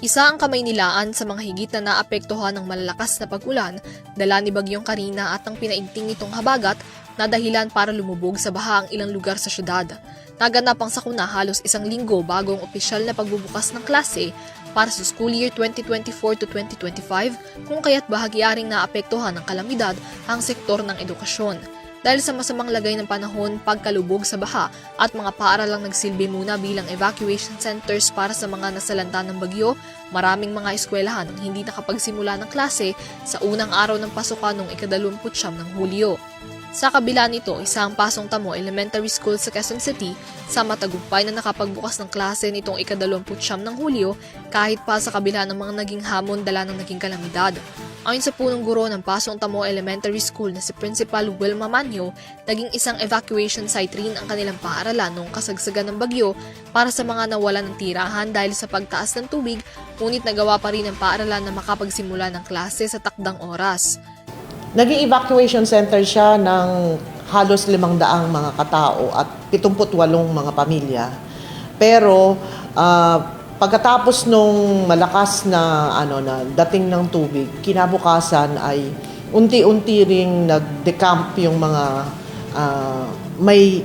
Isa ang Kamaynilaan sa mga higit na naapektuhan ng malalakas na pag-ulan, dala ni Bagyong Karina at ang pinaigting nitong habagat na dahilan para lumubog sa baha ang ilang lugar sa syudad. Naganap ang sakuna halos isang linggo bago ang opisyal na pagbubukas ng klase para sa school year 2024 to 2025 kung kaya't bahagyaring naapektuhan ng kalamidad ang sektor ng edukasyon. Dahil sa masamang lagay ng panahon, pagkalubog sa baha at mga paaralang nagsilbi muna bilang evacuation centers para sa mga nasalanta ng bagyo, maraming mga eskwelahan ang hindi nakapagsimula ng klase sa unang araw ng pasukan noong ikadalumputsyam ng Hulyo. Sa kabila nito, isang pasong tamo elementary school sa Quezon City sa matagumpay na nakapagbukas ng klase nitong ikadalumputsyam ng Hulyo kahit pa sa kabila ng mga naging hamon dala ng naging kalamidad. Ayon sa punong guro ng Pasong Tamo Elementary School na si Principal Wilma Manyo, naging isang evacuation site rin ang kanilang paaralan noong kasagsagan ng bagyo para sa mga nawalan ng tirahan dahil sa pagtaas ng tubig, ngunit nagawa pa rin ang paaralan na makapagsimula ng klase sa takdang oras. Naging evacuation center siya ng halos limang daang mga katao at 78 mga pamilya. Pero ah, pagkatapos nung malakas na ano na dating ng tubig, kinabukasan ay unti-unti ring nag-decamp yung mga ah, may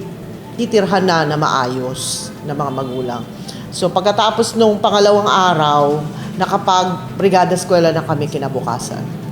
titirhan na na maayos na mga magulang. So pagkatapos nung pangalawang araw, nakapag brigada eskwela na kami kinabukasan.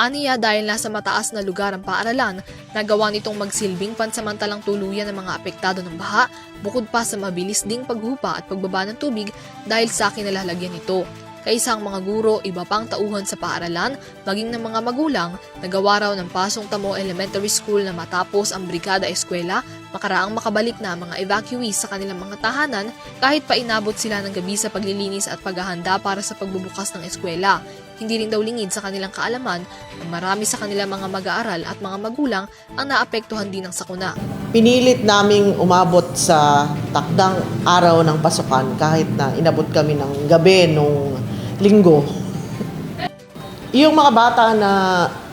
Aniya dahil nasa mataas na lugar ang paaralan, nagawa nitong magsilbing pansamantalang tuluyan ng mga apektado ng baha, bukod pa sa mabilis ding paghupa at pagbaba ng tubig dahil sa kinalalagyan nito. Kaisa ang mga guro, iba pang tauhan sa paaralan, maging ng mga magulang, nagawa raw ng Pasong Tamo Elementary School na matapos ang Brigada Eskwela, makaraang makabalik na mga evacuees sa kanilang mga tahanan kahit pa inabot sila ng gabi sa paglilinis at paghahanda para sa pagbubukas ng eskwela. Hindi rin daw lingid sa kanilang kaalaman na marami sa kanilang mga mag-aaral at mga magulang ang naapektuhan din ng sakuna. Pinilit naming umabot sa takdang araw ng pasukan kahit na inabot kami ng gabi nung linggo. Yung mga bata na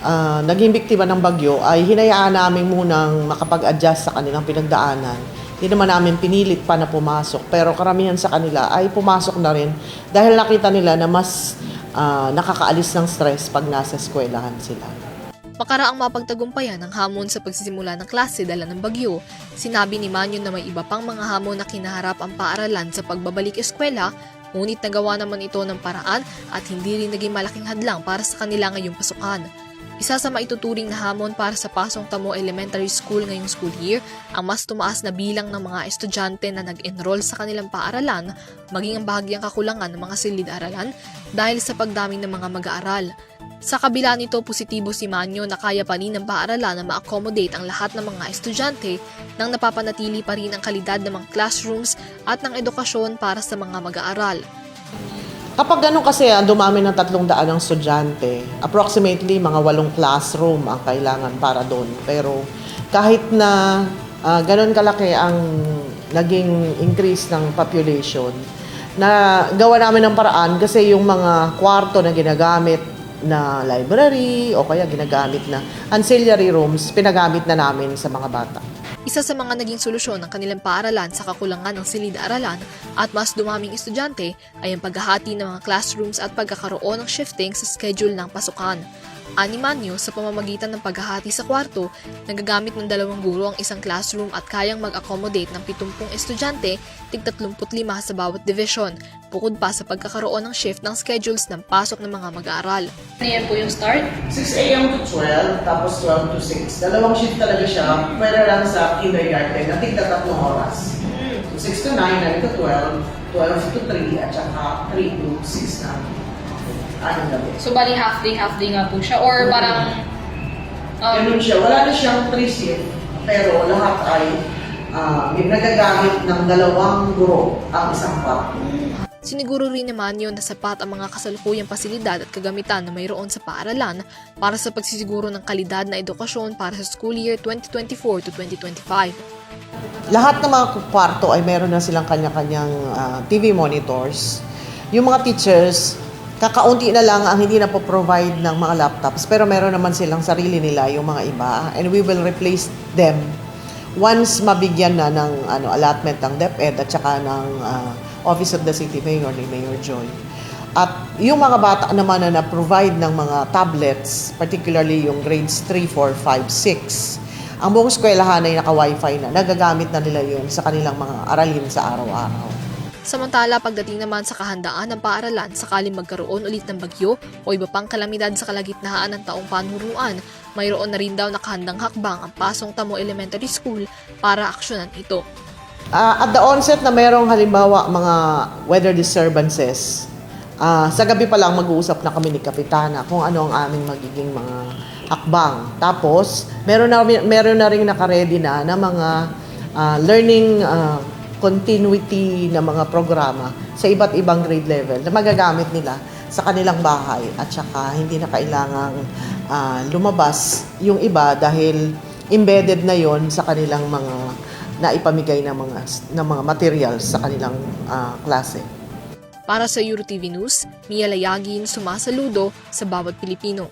ah, naging biktima ng bagyo ay hinayaan namin munang makapag-adjust sa kanilang pinagdaanan. Hindi naman namin pinilit pa na pumasok. Pero karamihan sa kanila ay pumasok na rin dahil nakita nila na mas ah, nakakaalis ng stress pag nasa eskwelahan sila. Makaraang mapagtagumpayan ang hamon sa pagsisimula ng klase dala ng bagyo, sinabi ni Manyon na may iba pang mga hamon na kinaharap ang paaralan sa pagbabalik eskwela, ngunit nagawa naman ito ng paraan at hindi rin naging malaking hadlang para sa kanila ngayong pasukan. Isa sa maituturing na hamon para sa Pasong Tamo Elementary School ngayong school year ang mas tumaas na bilang ng mga estudyante na nag-enroll sa kanilang paaralan, maging ang bahagyang kakulangan ng mga silid-aralan dahil sa pagdami ng mga mag-aaral. Sa kabila nito, positibo si Manyo na kaya pa rin ng paaralan na ma-accommodate ang lahat ng mga estudyante nang napapanatili pa rin ang kalidad ng mga classrooms at ng edukasyon para sa mga mag-aaral. Kapag ganun kasi ang dumami ng tatlong daan ng estudyante, approximately mga walong classroom ang kailangan para doon. Pero kahit na ah, ganun kalaki ang naging increase ng population, na gawa namin ng paraan kasi yung mga kwarto na ginagamit na library o kaya ginagamit na ancillary rooms, pinagamit na namin sa mga bata. Isa sa mga naging solusyon ng kanilang paaralan sa kakulangan ng silid-aralan at mas dumaming estudyante ay ang paghahati ng mga classrooms at pagkakaroon ng shifting sa schedule ng pasukan. Animanyo sa pamamagitan ng paghahati sa kwarto, nagagamit ng dalawang guro ang isang classroom at kayang mag-accommodate ng 70 estudyante, tig 35 sa bawat division, bukod pa sa pagkakaroon ng shift ng schedules ng pasok ng mga mag-aaral. Ano yan po yung start? 6 a.m. to 12, tapos 12 to 6. Dalawang shift talaga siya, pwede lang sa kindergarten, na tigda tatlong oras. So 6 to 9, 9 to 12, 12 to 3, at saka 3 to 6 na. Anong gabi. So, bali half day, half day nga po siya. Or parang, um, Ganun siya. Wala na siyang 3 shift, pero lahat ay may nagagamit ng dalawang guro ang isang kwarto. Siniguro rin naman yun na sapat ang mga kasalukuyang pasilidad at kagamitan na mayroon sa paaralan para sa pagsisiguro ng kalidad na edukasyon para sa school year 2024 to 2025. Lahat ng mga kwarto ay meron na silang kanya-kanyang ah, TV monitors. Yung mga teachers, kakaunti na lang ang hindi na po provide ng mga laptops, pero meron naman silang sarili nila, yung mga iba, and we will replace them once mabigyan na ng ano allotment ng DepEd at saka ng ah, Office of the City Mayor ni Mayor Joy. At yung mga bata naman na na-provide ng mga tablets, particularly yung grades 3, 4, 5, 6, ang buong eskwelahan ay naka-wifi na. Nagagamit na nila yun sa kanilang mga aralin sa araw-araw. Samantala, pagdating naman sa kahandaan ng paaralan sakaling magkaroon ulit ng bagyo o iba pang kalamidad sa kalagitnaan ng taong panuruan, mayroon na rin daw nakahandang hakbang ang Pasong Tamo Elementary School para aksyonan ito. Ah, at the onset na merong halimbawa mga weather disturbances, ah, sa gabi pa lang mag-uusap na kami ni Kapitana kung ano ang aming magiging mga hakbang. Tapos, meron na, meron na rin nakaredy na na mga ah, learning ah, continuity na mga programa sa iba't ibang grade level na magagamit nila sa kanilang bahay at saka hindi na kailangang ah, lumabas yung iba dahil embedded na yon sa kanilang mga naipamigay ng mga ng mga materials sa kanilang ah, klase. Para sa EuroTV News, Mia Layagin sumasaludo sa bawat Pilipino.